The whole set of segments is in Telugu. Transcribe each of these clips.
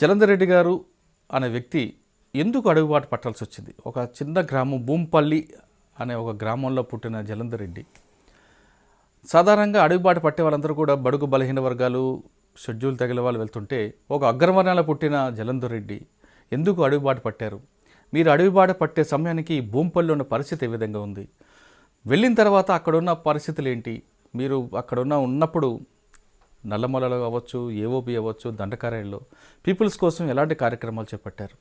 జలంధర్ రెడ్డి గారు అనే వ్యక్తి ఎందుకు అడుగుబాటు పట్టాల్సి వచ్చింది? ఒక చిన్న గ్రామం భూంపల్లి అనే ఒక గ్రామంలో పుట్టిన జలంధర్ రెడ్డి సాధారణంగా అడుగుబాటు పట్టే వాళ్ళందరూ కూడా బడుగు బలహీన వర్గాలు షెడ్యూల్ తగిన వాళ్ళు వెళ్తుంటే ఒక అగ్రవర్ణాల పుట్టిన జలంధర్ రెడ్డి ఎందుకు అడుగుబాటు పట్టారు? మీరు అడుగుబాటు పట్టే సమయానికి భూంపల్లి ఉన్న పరిస్థితి ఏ విధంగా ఉంది? వెళ్ళిన తర్వాత అక్కడున్న పరిస్థితులు ఏంటి? మీరు అక్కడున్న ఉన్నప్పుడు నల్లమలలో అవ్వచ్చు ఏఓబి అవ్వచ్చు దండకార్యంలో పీపుల్స్ కోసం ఎలాంటి కార్యక్రమాలు చేపట్టారు?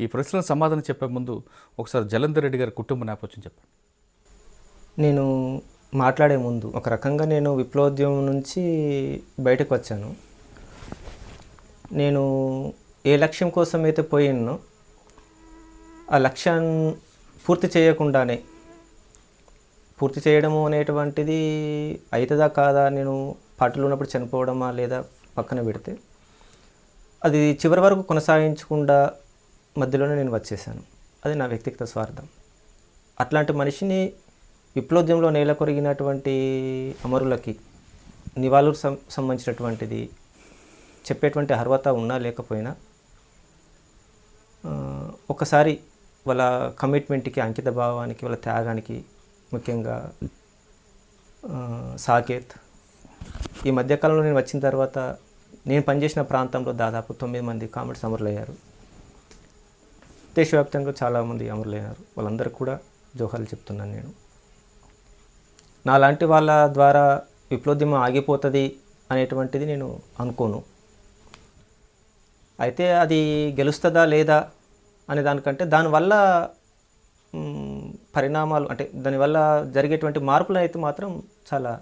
ఈ ప్రశ్నలకు సమాధానం చెప్పే ముందు ఒకసారి జలంధర్ రెడ్డి గారి కుటుంబ నేపథ్యం చెప్పండి. నేను మాట్లాడే ముందు ఒక రకంగా నేను విప్లవోద్యమం నుంచి బయటకు వచ్చాను. నేను ఏ లక్ష్యం కోసం అయితే పోయినో ఆ లక్ష్యాన్ని పూర్తి చేయకుండానే పూర్తి చేయడము అనేటువంటిది అవుతుందా కాదా నేను పాటలు ఉన్నప్పుడు చనిపోవడమా లేదా పక్కన పెడితే అది చివరి వరకు కొనసాగించకుండా మధ్యలోనే నేను వచ్చేసాను. అది నా వ్యక్తిగత స్వార్థం. అట్లాంటి మనిషిని విప్లోద్యంలో నేల కొరిగినటువంటి అమరులకి నివాళులు సం సంబంధించినటువంటిది చెప్పేటువంటి అర్హత ఉన్నా లేకపోయినా ఒకసారి వాళ్ళ కమిట్మెంట్కి అంకిత భావానికి వాళ్ళ త్యాగానికి ముఖ్యంగా సాకేత్ ఈ మధ్యకాలంలో నేను వచ్చిన తర్వాత నేను పనిచేసిన ప్రాంతంలో దాదాపు తొమ్మిది మంది కామెడీస్ అమరులయ్యారు. దేశవ్యాప్తంగా చాలామంది అమరులయ్యారు వాళ్ళందరికీ కూడా జోహాలు చెప్తున్నాను నేను. నాలాంటి వాళ్ళ ద్వారా విప్లోద్యమం ఆగిపోతుంది అనేటువంటిది నేను అనుకోను. అయితే అది గెలుస్తుందా లేదా అనే దానికంటే దానివల్ల పరిణామాలు అంటే దానివల్ల జరిగేటువంటి మార్పులు అయితే మాత్రం చాలా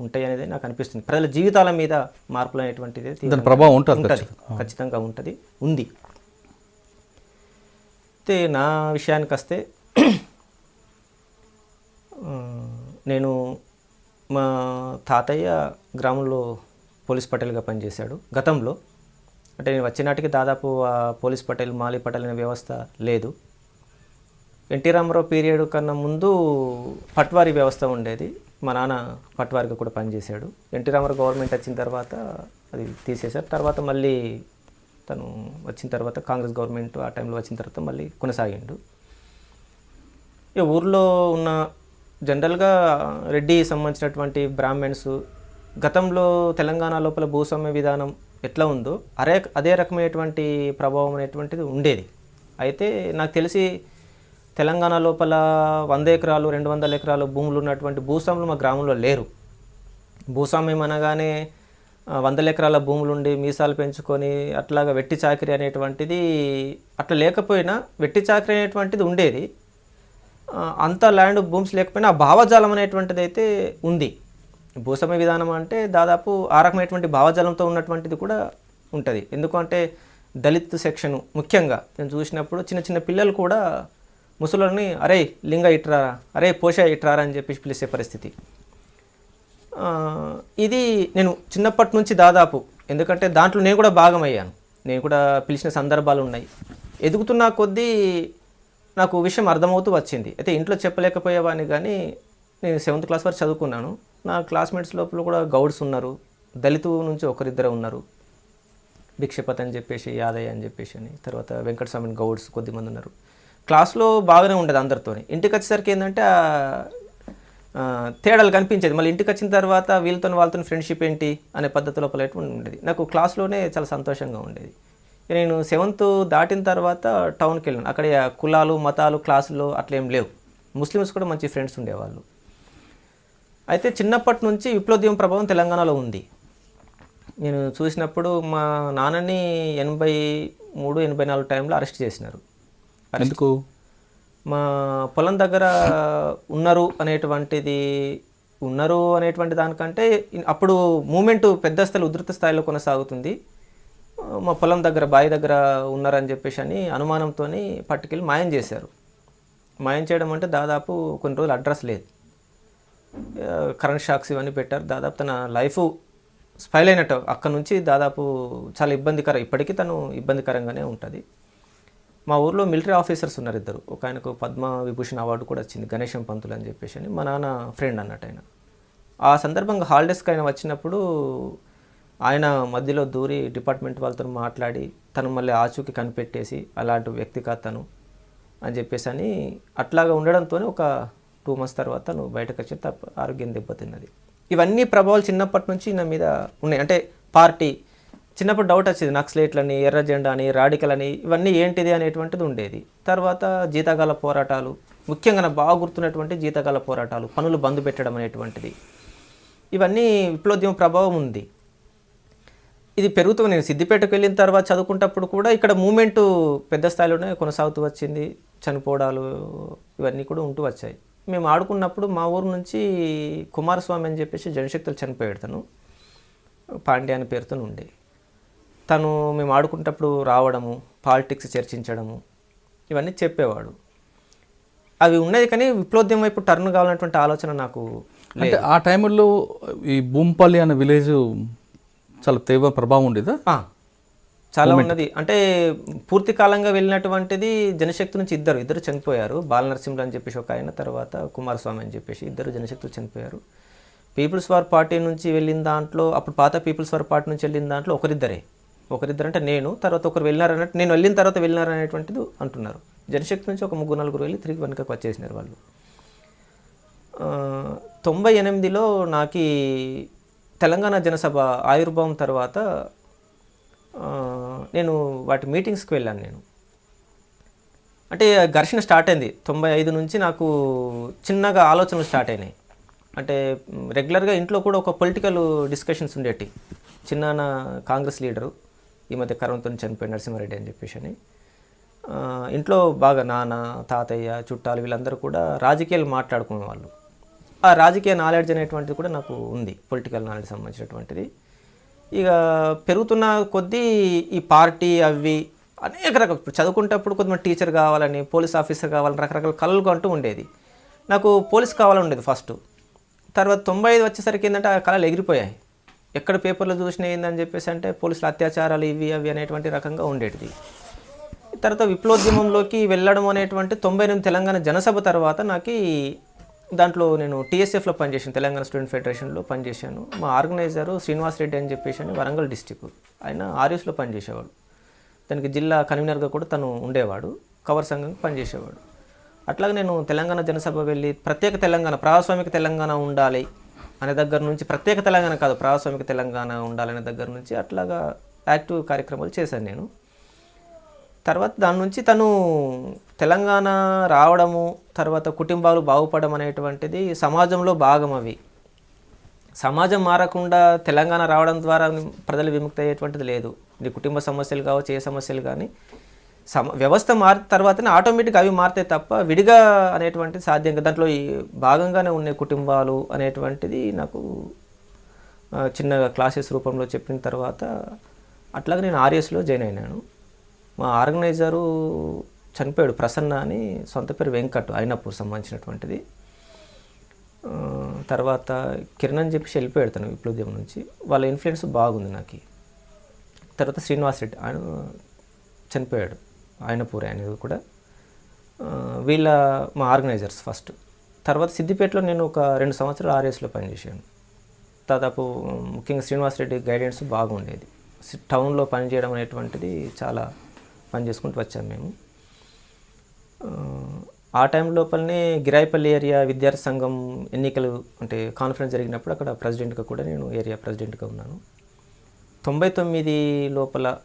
ఉంటాయి అనేది నాకు అనిపిస్తుంది. ప్రజల జీవితాల మీద మార్పులు అనేటువంటిది దాని ప్రభావం ఉంటుంది ఖచ్చితంగా. ఉంటుంది. ఉంది. అయితే నా విషయానికి వస్తే నేను మా తాతయ్య గ్రామంలో పోలీస్ పటేల్గా పనిచేశాడు. గతంలో అంటే నేను వచ్చినాటికి దాదాపు ఆ పోలీస్ పటేల్ మాలి పటేల్ అనే వ్యవస్థ లేదు. ఎన్టీ రామారావు పీరియడ్ కన్నా ముందు పట్వారీ వ్యవస్థ ఉండేది. మా నాన్న పట్వారిగా కూడా పనిచేశాడు. ఎన్టీ రామారావు గవర్నమెంట్ వచ్చిన తర్వాత అది తీసేశారు. తర్వాత మళ్ళీ తను వచ్చిన తర్వాత కాంగ్రెస్ గవర్నమెంట్ ఆ టైంలో వచ్చిన తర్వాత మళ్ళీ కొనసాగిండు. ఇక ఊర్లో ఉన్న జనరల్గా రెడ్డి సంబంధించినటువంటి బ్రాహ్మణ్స్ గతంలో తెలంగాణ లోపల భూస్వామ్య విధానం ఎట్లా ఉందో అరే అదే రకమైనటువంటి ప్రభావం అనేటువంటిది ఉండేది. అయితే నాకు తెలిసి తెలంగాణ లోపల వంద ఎకరాలు రెండు వందల ఎకరాలు భూములు ఉన్నటువంటి భూస్వాములు మా గ్రామంలో లేరు. భూస్వామ్యం అనగానే వందల ఎకరాల భూములు ఉండి మీసాలు పెంచుకొని అట్లాగా వెట్టి చాకరీ అనేటువంటిది అట్లా లేకపోయినా వెట్టి చాకరీ అనేటువంటిది ఉండేది. అంత ల్యాండ్ భూమ్స్ లేకపోయినా ఆ భావజాలం అనేటువంటిది అయితే ఉంది. భూస్వామ్య విధానం అంటే దాదాపు ఆ రకమైనటువంటి భావజాలంతో ఉన్నటువంటిది కూడా ఉంటుంది. ఎందుకంటే దళిత్ సెక్షన్ ముఖ్యంగా నేను చూసినప్పుడు చిన్న చిన్న పిల్లలు కూడా ముసలోని అరే లింగ ఇట్రారా? అరే పోష ఇట్రారా? అని చెప్పేసి పిలిచే పరిస్థితి. ఇది నేను చిన్నప్పటి నుంచి దాదాపు ఎందుకంటే దాంట్లో నేను కూడా భాగమయ్యాను. నేను కూడా పిలిచిన సందర్భాలు ఉన్నాయి. ఎదుగుతున్న కొద్దీ నాకు విషయం అర్థమవుతూ వచ్చింది. అయితే ఇంట్లో చెప్పలేకపోయేవాడిని కానీ నేను సెవెంత్ క్లాస్ వరకు చదువుకున్నాను. నా క్లాస్మేట్స్ లోపల కూడా గౌడ్స్ ఉన్నారు. దళితు నుంచి ఒకరిద్దరు ఉన్నారు. భిక్షపత్ అని చెప్పేసి యాదయ్య అని చెప్పేసి అని తర్వాత వెంకటస్వామి గౌడ్స్ కొద్దిమంది ఉన్నారు. క్లాస్లో బాగానే ఉండేది అందరితో ఇంటికి వచ్చేసరికి ఏంటంటే తేడాలు కనిపించేది. మళ్ళీ ఇంటికి వచ్చిన తర్వాత వీళ్ళతో వాళ్ళతో ఫ్రెండ్షిప్ ఏంటి అనే పద్ధతి లోపల ఎటువంటి ఉండేది. నాకు క్లాస్లోనే చాలా సంతోషంగా ఉండేది. నేను సెవెంత్ దాటిన తర్వాత టౌన్కి వెళ్ళాను. అక్కడ కులాలు మతాలు క్లాసులు అట్లేం ఏం లేవు. ముస్లిమ్స్ కూడా మంచి ఫ్రెండ్స్ ఉండేవాళ్ళు. అయితే చిన్నప్పటి నుంచి విప్లవోద్యమం ప్రభావం తెలంగాణలో ఉంది. నేను చూసినప్పుడు మా నాన్నని ఎనభై మూడు ఎనభై నాలుగు టైంలో అరెస్ట్ చేసినారు. ఎందుకు? మా పొలం దగ్గర ఉన్నారు అనేటువంటిది ఉన్నారు అనేటువంటి దానికంటే అప్పుడు మూమెంట్ పెద్ద స్థాయి ఉధృత స్థాయిలో కొనసాగుతుంది. మా పొలం దగ్గర బావి దగ్గర ఉన్నారని చెప్పేసి అని అనుమానంతో పట్టుకెళ్ళి మాయం చేశారు. మాయం చేయడం అంటే దాదాపు కొన్ని రోజులు అడ్రస్ లేదు. కరెంట్ షాక్స్ ఇవన్నీ పెట్టారు. దాదాపు తన లైఫ్ స్పైల్ అయినట్టు. అక్కడ నుంచి దాదాపు చాలా ఇబ్బందికరం ఇప్పటికీ తను ఇబ్బందికరంగానే ఉంటుంది. మా ఊర్లో మిలిటరీ ఆఫీసర్స్ ఉన్నారు ఇద్దరు. ఒక ఆయనకు పద్మ విభూషణ్ అవార్డు కూడా వచ్చింది గణేశం పంతులు అని చెప్పేసి అని. మా నాన్న ఫ్రెండ్ అన్నట్టు ఆయన. ఆ సందర్భంగా హాలిడేస్కి ఆయన వచ్చినప్పుడు ఆయన మధ్యలో దూరి డిపార్ట్మెంట్ వాళ్ళతో మాట్లాడి తను మళ్ళీ ఆచూకి కనిపెట్టేసి అలాంటి వ్యక్తి కాదు తను అని చెప్పేసి అని అట్లాగా ఉండడంతోనే ఒక టూ మంత్స్ తర్వాత నువ్వు బయటకు వచ్చి తప్ప ఆరోగ్యం దెబ్బతిన్నది. ఇవన్నీ ప్రభావాలు చిన్నప్పటి నుంచి నా మీద ఉన్నాయి. అంటే పార్టీ చిన్నప్పుడు డౌట్ వచ్చేది నక్సలేట్లని ఎర్ర జెండా అని రాడికల్ అని ఇవన్నీ ఏంటిది అనేటువంటిది ఉండేది. తర్వాత జీతగాల పోరాటాలు ముఖ్యంగా నాకు బాగా గుర్తున్నటువంటి జీతగాల పోరాటాలు పనులు బంద్ పెట్టడం అనేటువంటిది. ఇవన్నీ విప్లవోద్యమ ప్రభావం ఉంది. ఇది పెరుగుతూ నేను సిద్దిపేటకు వెళ్ళిన తర్వాత చదువుకుంటప్పుడు కూడా ఇక్కడ మూమెంటు పెద్ద స్థాయిలోనే కొనసాగుతూ వచ్చింది. చనిపోవడాలు ఇవన్నీ కూడా ఉంటూ వచ్చాయి. మేము ఆడుకున్నప్పుడు మా ఊరు నుంచి కుమారస్వామి అని చెప్పేసి జనశక్తులు చనిపోయాడు తను పాండ్య అనే పేరుతో ఉండే తను మేము ఆడుకునేటప్పుడు రావడము పాలిటిక్స్ చర్చించడము ఇవన్నీ చెప్పేవాడు. అవి ఉన్నాయి కానీ విప్లవోద్యమం వైపు టర్న్ కావాలన్నటువంటి ఆలోచన నాకు అంటే ఆ టైంలో ఈ భూంపల్లి అనే విలేజ్ చాలా తీవ్ర ప్రభావం ఉండేదా? చాలా ఉన్నది. అంటే పూర్తి కాలంగా వెళ్ళినటువంటిది జనశక్తి నుంచి ఇద్దరు ఇద్దరు చనిపోయారు. బాలనరసింహులు అని చెప్పేసి ఒక ఆయన తర్వాత కుమారస్వామి అని చెప్పేసి ఇద్దరు జనశక్తులు చనిపోయారు. పీపుల్స్ వార్ పార్టీ నుంచి వెళ్ళిన దాంట్లో అప్పుడు పాత పీపుల్స్ వార్ పార్టీ నుంచి వెళ్ళిన దాంట్లో ఒకరిద్దరే. ఒకరిద్దరు అంటే నేను తర్వాత ఒకరు వెళ్ళినారన్నట్టు నేను వెళ్ళిన తర్వాత వెళ్ళినారనేటువంటిది అంటున్నారు. జనశక్తి నుంచి ఒక ముగ్గురు నలుగురు వెళ్ళి తిరిగి వెనుకకు వచ్చేసినారు వాళ్ళు. తొంభై ఎనిమిదిలో నాకు తెలంగాణ జనసభ ఆవిర్భావం తర్వాత నేను వాటి మీటింగ్స్కి వెళ్ళాను నేను. అంటే ఘర్షణ స్టార్ట్ అయింది. తొంభై ఐదు నుంచి నాకు చిన్నగా ఆలోచనలు స్టార్ట్ అయినాయి. అంటే రెగ్యులర్గా ఇంట్లో కూడా ఒక పొలిటికల్ డిస్కషన్స్ ఉండేటి చిన్న కాంగ్రెస్ లీడరు ఈ మధ్య కరోనాతో చనిపోయి నరసింహారెడ్డి అని చెప్పేసి అని. ఇంట్లో బాగా నాన్న తాతయ్య చుట్టాలు వీళ్ళందరూ కూడా రాజకీయాలు మాట్లాడుకునే వాళ్ళు. ఆ రాజకీయ నాలెడ్జ్ అనేటువంటిది కూడా నాకు ఉంది పొలిటికల్ నాలెడ్జ్ సంబంధించినటువంటిది. ఇక పెరుగుతున్న కొద్దీ ఈ పార్టీ అవి అనేక రకాల చదువుకుంటప్పుడు కొంతమంది టీచర్ కావాలని పోలీస్ ఆఫీసర్ కావాలని రకరకాల కళలు అంటూ ఉండేది. నాకు పోలీస్ కావాలని ఉండేది ఫస్ట్ తర్వాత తొంభై ఐదు వచ్చేసరికి ఏంటంటే ఆ కళలు ఎగిరిపోయాయి. ఎక్కడ పేపర్లో చూసినా ఏందని చెప్పేసి అంటే పోలీసుల అత్యాచారాలు ఇవి అవి అనేటువంటి రకంగా ఉండేటిది. తర్వాత విప్లవోద్యమంలోకి వెళ్ళడం అనేటువంటి తొంభై ఎనిమిది తెలంగాణ జనసభ తర్వాత నాకు దాంట్లో నేను టీఎస్ఎఫ్లో పనిచేసాను తెలంగాణ స్టూడెంట్ ఫెడరేషన్లో పనిచేశాను. మా ఆర్గనైజరు శ్రీనివాస్ రెడ్డి అని చెప్పేసి అని వరంగల్ డిస్టిక్ ఆయన ఆర్ఎస్లో పనిచేసేవాడు. దానికి జిల్లా కన్వీనర్గా కూడా తను ఉండేవాడు కవర్ సంఘం పనిచేసేవాడు. అట్లాగే నేను తెలంగాణ జనసభ వెళ్ళి ప్రత్యేక తెలంగాణ ప్రజాస్వామిక తెలంగాణ ఉండాలి అనే దగ్గర నుంచి ప్రత్యేక తెలంగాణ కాదు ప్రజాస్వామిక తెలంగాణ ఉండాలనే దగ్గర నుంచి అట్లాగా యాక్టివ్ కార్యక్రమాలు చేశాను నేను. తర్వాత దాని నుంచి తను తెలంగాణ రావడము తర్వాత కుటుంబాలు బాగుపడడం అనేటువంటిది సమాజంలో భాగం అవి. సమాజం మారకుండా తెలంగాణ రావడం ద్వారా ప్రజలు విముక్తి అయ్యేటువంటిది లేదు. నీ కుటుంబ సమస్యలు కావచ్చు ఏ సమస్యలు కానీ సమ వ్యవస్థ మారిన తర్వాతనే ఆటోమేటిక్ అవి మారితే తప్ప విడిగా అనేటువంటిది సాధ్యం కదా. దాంట్లో ఈ భాగంగానే ఉండే కుటుంబాలు అనేటువంటిది నాకు చిన్నగా క్లాసెస్ రూపంలో చెప్పిన తర్వాత అట్లాగే నేను ఆర్ఎస్లో జాయిన్ అయినాను. మా ఆర్గనైజరు చనిపోయాడు ప్రసన్న అని సొంత పేరు వెంకట్ అయినప్పుడు సంబంధించినటువంటిది. తర్వాత కిరణ్ అని చెప్పేసి వెళ్ళిపోయాడు తను విప్లవోద్యమం నుంచి. వాళ్ళ ఇన్ఫ్లుయెన్స్ బాగుంది నాకు. తర్వాత శ్రీనివాస్ రెడ్డి ఆయన చనిపోయాడు. ఆయనపూరి అనేది కూడా. వీళ్ళ మా ఆర్గనైజర్స్ ఫస్ట్. తర్వాత సిద్దిపేటలో నేను ఒక రెండు సంవత్సరాలు ఆర్ఎస్లో పనిచేశాను. దాదాపు ముఖ్యంగా శ్రీనివాస్ రెడ్డి గైడెన్స్ బాగుండేది. టౌన్లో పనిచేయడం అనేటువంటిది చాలా పని చేసుకుంటూ వచ్చాము మేము. ఆ, ఆ టైం లోపలనే గిరాయిపల్లి ఏరియా విద్యార్థి సంఘం ఎన్నికలు అంటే కాన్ఫరెన్స్ జరిగినప్పుడు అక్కడ ప్రెసిడెంట్గా కూడా నేను ఏరియా ప్రెసిడెంట్గా ఉన్నాను. తొంభై తొమ్మిది లోపల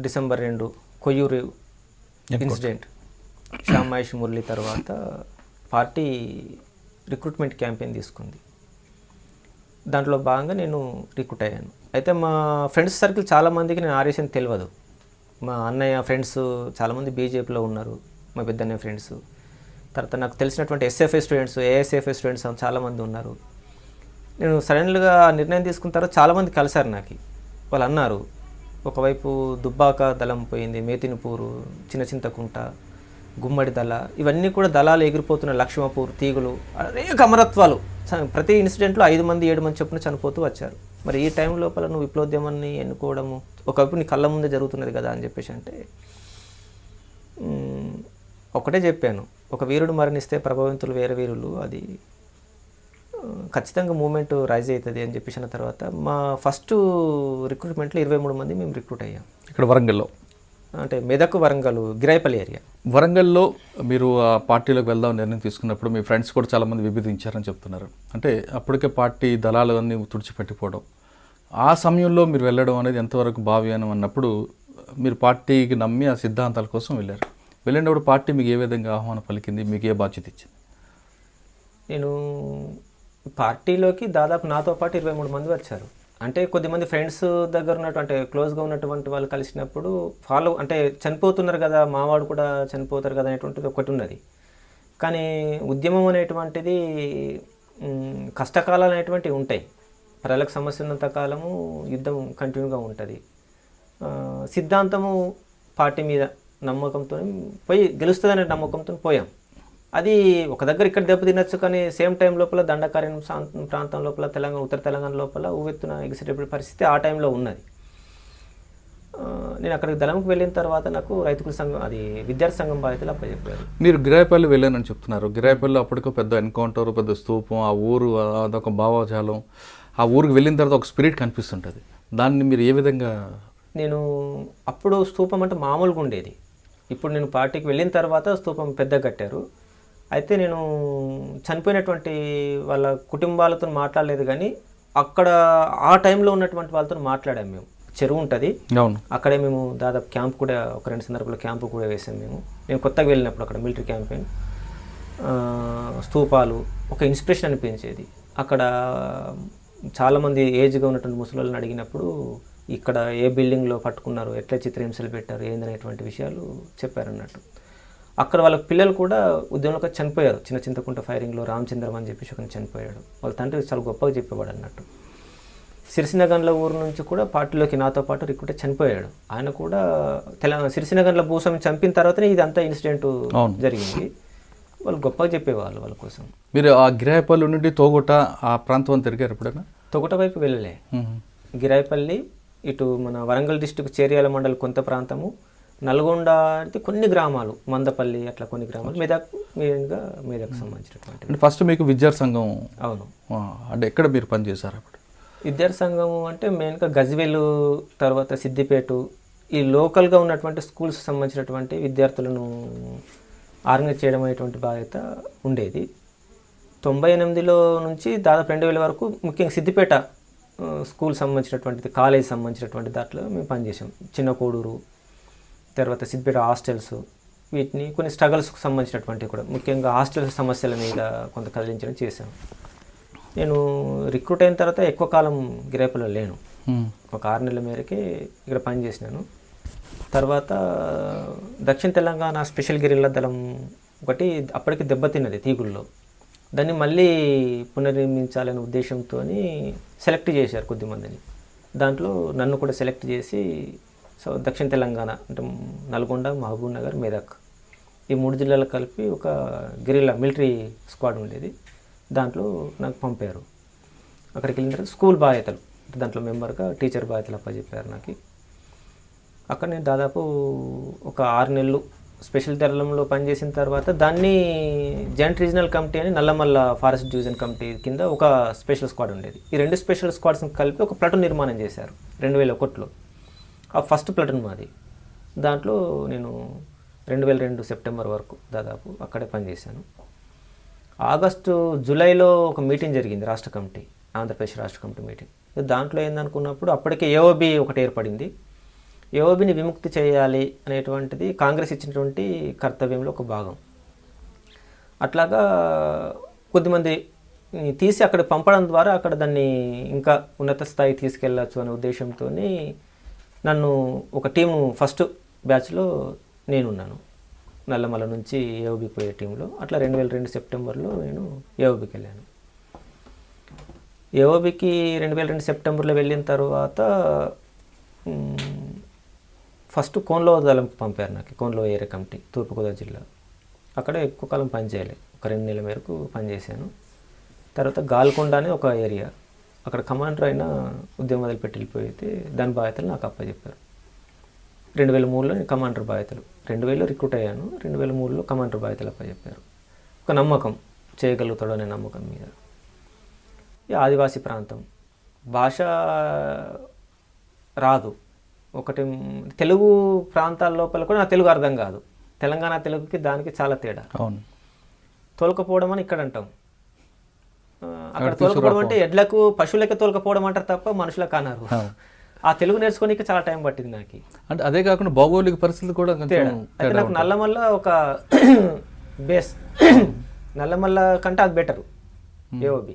డిసెంబర్ రెండు కొయ్యూరు ఇన్సిడెంట్. శ్యామ్ మహేష్ మురళి తర్వాత పార్టీ రిక్రూట్మెంట్ క్యాంపెయిన్ తీసుకుంది. దాంట్లో భాగంగా నేను రిక్రూట్ అయ్యాను. అయితే మా ఫ్రెండ్స్ సర్కిల్ చాలామందికి నేను ఆర్ఎస్ తెలియదు మా అన్నయ్య ఫ్రెండ్స్ చాలామంది బీజేపీలో ఉన్నారు మా పెద్దన్నయ్య ఫ్రెండ్స్. తర్వాత నాకు తెలిసినటువంటి ఎస్ఎఫ్ఐ స్టూడెంట్స్ ఏఎస్ఎఫ్ఐ స్టూడెంట్స్ చాలామంది ఉన్నారు. నేను సడన్గా నిర్ణయం తీసుకున్న తర్వాత చాలామంది కలిశారు నాకు. వాళ్ళు అన్నారు ఒకవైపు దుబ్బాక దళం పోయింది మేతినిపూరు చిన్న చింతకుంట గుమ్మడి దళ. ఇవన్నీ కూడా దళాలు ఎగిరిపోతున్న లక్ష్మపూర్ తీగులు అనేక అమరత్వాలు. ప్రతి ఇన్సిడెంట్లో ఐదు మంది ఏడు మంది చొప్పున చనిపోతూ వచ్చారు. మరి ఈ టైం లోపల నువ్వు విప్లవోద్యమాన్ని ఎన్నుకోవడము ఒకవైపు నీ కళ్ళ ముందే జరుగుతున్నది కదా అని చెప్పేసి అంటే ఒకటే చెప్పాను. ఒక వీరుడు మరణిస్తే ప్రభావితులు వేరే వీరులు అది ఖచ్చితంగా మూమెంట్ రైజ్ అవుతుంది అని చెప్పేసి అన్న తర్వాత మా ఫస్ట్ రిక్రూట్మెంట్లో ఇరవై మూడు మంది మేము రిక్రూట్ అయ్యాం. ఇక్కడ వరంగల్లో? అంటే మెదక్ వరంగల్ గిరాయిపల్లి ఏరియా. వరంగల్లో మీరు ఆ పార్టీలోకి వెళ్దాం నిర్ణయం తీసుకున్నప్పుడు మీ ఫ్రెండ్స్ కూడా చాలామంది విభేదించారని చెప్తున్నారు. అంటే అప్పటికే పార్టీ దళాలు అన్నీ తుడిచిపెట్టిపోవడం. ఆ సమయంలో మీరు వెళ్ళడం అనేది ఎంతవరకు భావ్యానం అన్నప్పుడు మీరు పార్టీకి నమ్మి ఆ సిద్ధాంతాల కోసం వెళ్ళారు. వెళ్ళినప్పుడు పార్టీ మీకు ఏ విధంగా ఆహ్వానం పలికింది? మీకు ఏ బాధ్యత ఇచ్చింది? నేను పార్టీలోకి దాదాపు నాతో పాటు ఇరవై మూడు మంది వచ్చారు. అంటే కొద్దిమంది ఫ్రెండ్స్ దగ్గర ఉన్నట్టు అంటే క్లోజ్గా ఉన్నటువంటి వాళ్ళు కలిసినప్పుడు ఫాలో అంటే చనిపోతున్నారు కదా మావాడు కూడా చనిపోతారు కదా అనేటువంటిది ఒకటి ఉన్నది. కానీ ఉద్యమం అనేటువంటిది కష్టకాలాలు అనేటువంటివి ఉంటాయి. ప్రజలకు సమస్య ఉన్నంత కాలము యుద్ధం కంటిన్యూగా ఉంటుంది. సిద్ధాంతము పార్టీ మీద నమ్మకంతో పోయి గెలుస్తుందనే నమ్మకంతో పోయాం. అది ఒక దగ్గర ఇక్కడ దెబ్బతినొచ్చు కానీ సేమ్ టైం లోపల దండకార్యం ప్రాంతం ప్రాంతం లోపల తెలంగాణ ఉత్తర తెలంగాణ లోపల ఊవెత్తున ఎగిసేటప్పుడు పరిస్థితి ఆ టైంలో ఉన్నది. నేను అక్కడికి దళంకి వెళ్ళిన తర్వాత నాకు రైతుల సంఘం అది విద్యార్థి సంఘం బాధ్యతలు అప్పచెప్పారు. మీరు గిరాయపల్లి వెళ్ళానని చెప్తున్నారు. గిరాయపల్లి అప్పటికో పెద్ద ఎన్కౌంటర్ పెద్ద స్తూపం ఆ ఊరు అదొక భావజాలం. ఆ ఊరికి వెళ్ళిన తర్వాత ఒక స్పిరిట్ కనిపిస్తుంటుంది. దాన్ని మీరు ఏ విధంగా నేను అప్పుడు స్తూపం అంటే మామూలుగా ఉండేది. ఇప్పుడు నేను పార్టీకి వెళ్ళిన తర్వాత స్తూపం పెద్దగా కట్టారు. అయితే నేను చనిపోయినటువంటి వాళ్ళ కుటుంబాలతో మాట్లాడలేదు కానీ అక్కడ ఆ టైంలో ఉన్నటువంటి వాళ్ళతో మాట్లాడాము మేము. చెరువు ఉంటుంది. అవును. అక్కడే మేము దాదాపు క్యాంప్ కూడా ఒక రెండు సందర్భాల్లో క్యాంపు కూడా వేసాం మేము. నేను కొత్తగా వెళ్ళినప్పుడు అక్కడ మిలిటరీ క్యాంపెయిన్ స్తూపాలు ఒక ఇన్స్పిరేషన్ అనిపించేది. అక్కడ చాలామంది ఏజ్గా ఉన్నటువంటి ముసలి అడిగినప్పుడు ఇక్కడ ఏ బిల్డింగ్లో పట్టుకున్నారు ఎట్లా చిత్రహింసలు పెట్టారు ఏందనేటువంటి విషయాలు చెప్పారన్నట్టు. అక్కడ వాళ్ళ పిల్లలు కూడా ఉద్యమంలో చనిపోయారు. చిన్న చింతకుంట ఫైరింగ్లో రామచంద్రం అని చెప్పేసి ఒకరిని చనిపోయాడు. వాళ్ళ తండ్రి చాలా గొప్పగా చెప్పేవాడు అన్నట్టు. సిరిసినగండ్ల ఊరు నుంచి కూడా పార్టీలోకి నాతో పాటు రిక్రూట్ చనిపోయాడు. ఆయన కూడా తెలంగాణ సిరిసినగండ్ల భూస్వామి చంపిన తర్వాతనే ఇదంతా ఇన్సిడెంట్. జరిగింది. వాళ్ళు గొప్పగా చెప్పేవాళ్ళు వాళ్ళ కోసం. మీరు ఆ గిరాయపల్లి నుండి తోగొట్ట ఆ ప్రాంతం తిరిగారు ఎప్పుడైనా? తొగట వైపు వెళ్ళలే. గిరాయిపల్లి ఇటు మన వరంగల్ డిస్టిక్ చేర్యాల మండల్ కొంత ప్రాంతము నల్గొండ అంటే కొన్ని గ్రామాలు మందపల్లి అట్లా కొన్ని గ్రామాలు మెదక్ మెయిన్గా మెదక్ సంబంధించినటువంటి. అంటే ఫస్ట్ మీకు విద్యార్థి సంఘం అవును. అంటే ఎక్కడ మీరు పనిచేశారు అప్పుడు? విద్యార్థి సంఘం అంటే మెయిన్గా గజ్వేలు తర్వాత సిద్దిపేట ఈ లోకల్గా ఉన్నటువంటి స్కూల్స్ సంబంధించినటువంటి విద్యార్థులను ఆర్గనైజ్ చేయడం అనేటువంటి బాధ్యత ఉండేది. తొంభై ఎనిమిదిలో నుంచి దాదాపు రెండు వేల వరకు ముఖ్యంగా సిద్దిపేట స్కూల్ సంబంధించినటువంటిది కాలేజ్ సంబంధించినటువంటి దాంట్లో మేము పనిచేసాం చిన్న కోడూరు తర్వాత సిద్దిపేట హాస్టల్స్ వీటిని కొన్ని స్ట్రగల్స్కి సంబంధించినటువంటివి కూడా. ముఖ్యంగా హాస్టల్ సమస్యల మీద కొంత కదిలించడం చేశాం నేను రిక్రూట్ అయిన తర్వాత ఎక్కువ కాలం గిరేపలో లేను. ఒక ఆరు నెలల మేరకే ఇక్కడ పనిచేసినాను తర్వాత దక్షిణ తెలంగాణ స్పెషల్ గిరిల్ల దళం ఒకటి అప్పటికి దెబ్బతిన్నది తీగుల్లో. దాన్ని మళ్ళీ పునర్నిర్మించాలనే ఉద్దేశంతో సెలెక్ట్ చేశారు కొద్దిమందిని దాంట్లో నన్ను కూడా సెలెక్ట్ చేసి సో దక్షిణ తెలంగాణ అంటే నల్గొండ మహబూబ్ నగర్ మెదక్. ఈ మూడు జిల్లాలు కలిపి ఒక గిరిల్ల మిలిటరీ స్క్వాడ్ ఉండేది. దాంట్లో నాకు పంపారు. అక్కడికి వెళ్ళిన తర్వాత స్కూల్ బాధ్యతలు. అంటే దాంట్లో మెంబర్గా టీచర్ బాధ్యతలు అప్పచెప్పారు నాకు. అక్కడ నేను దాదాపు ఒక ఆరు నెలలు స్పెషల్ దళంలో పనిచేసిన తర్వాత దాన్ని జాయింట్ రీజనల్ కమిటీ అని నల్లమల్ల ఫారెస్ట్ డివిజన్ కమిటీ కింద ఒక స్పెషల్ స్క్వాడ్ ఉండేది. ఈ రెండు స్పెషల్ స్క్వాడ్స్ని కలిపి ఒక ప్లటూన్ నిర్మాణం చేశారు. రెండు వేల ఒకటిలో. ఆ ఫస్ట్ ప్లటన్ మాది. దాంట్లో నేను రెండు వేల రెండు సెప్టెంబర్ వరకు దాదాపు అక్కడే పనిచేశాను. ఆగస్టు జూలైలో ఒక మీటింగ్ జరిగింది రాష్ట్ర కమిటీ ఆంధ్రప్రదేశ్ రాష్ట్ర కమిటీ మీటింగ్. దాంట్లో ఏందనుకున్నప్పుడు అప్పటికే ఏఓబి ఒకటి ఏర్పడింది. ఏఓబిని విముక్తి చేయాలి అనేటువంటిది కాంగ్రెస్ ఇచ్చినటువంటి కర్తవ్యంలో ఒక భాగం. అట్లాగా కొద్దిమంది తీసి అక్కడ పంపడం ద్వారా అక్కడ దాన్ని ఇంకా ఉన్నత స్థాయి తీసుకెళ్ళచ్చు అనే ఉద్దేశంతో నన్ను ఒక టీము ఫస్ట్ బ్యాచ్లో నేనున్నాను. నల్లమల నుంచి ఏఓబికి పోయే టీంలో. అట్లా రెండు వేల రెండు సెప్టెంబర్లో నేను ఏఓబికి వెళ్ళాను. ఏఓబికి రెండు వేల రెండు సెప్టెంబర్లో వెళ్ళిన తర్వాత ఫస్ట్ కోన్లో దళంకి పంపారు నాకు కోన్లో ఏరియా కమిటీ తూర్పుగోదావరి జిల్లా. అక్కడ ఎక్కువ కాలం పనిచేయలే. ఒక రెండు నెలల మేరకు పనిచేశాను. తర్వాత గాల్కొండ అని ఒక ఏరియా అక్కడ కమాండర్ అయిన ఉద్యమం మొదలుపెట్టి వెళ్ళిపోయితే దాని బాధ్యతలు నాకు అప్పచెప్పారు. రెండు వేల మూడులో నేను కమాండర్ బాధ్యతలు రెండు వేలలో రిక్రూట్ అయ్యాను రెండు వేల మూడులో కమాండర్ బాధ్యతలు అప్పచెప్పారు. ఒక నమ్మకం చేయగలుగుతాడు అనే నమ్మకం మీద. ఈ ఆదివాసీ ప్రాంతం భాష రాదు. ఒకటి తెలుగు ప్రాంతాల లోపల కూడా నాకు తెలుగు అర్థం కాదు. తెలంగాణ తెలుగుకి దానికి చాలా తేడా. అవును. తోలుకపోవడం అని ఇక్కడ అంటాం అక్కడ తోలుకపోవడం అంటే ఎడ్లకు పశువులకి తోలుకపోవడం అంటారు తప్ప మనుషులకు అన్నారు ఆ తెలుగు నేర్చుకోనికి చాలా టైం పట్టింది నాకు. అంటే అదే కాకుండా భౌగోళిక పరిస్థితులు కూడా అయితే నాకు నల్లమల్ల ఒక బేస్. నల్లమల్ల కంటే అది బెటరు. ఏఓబి.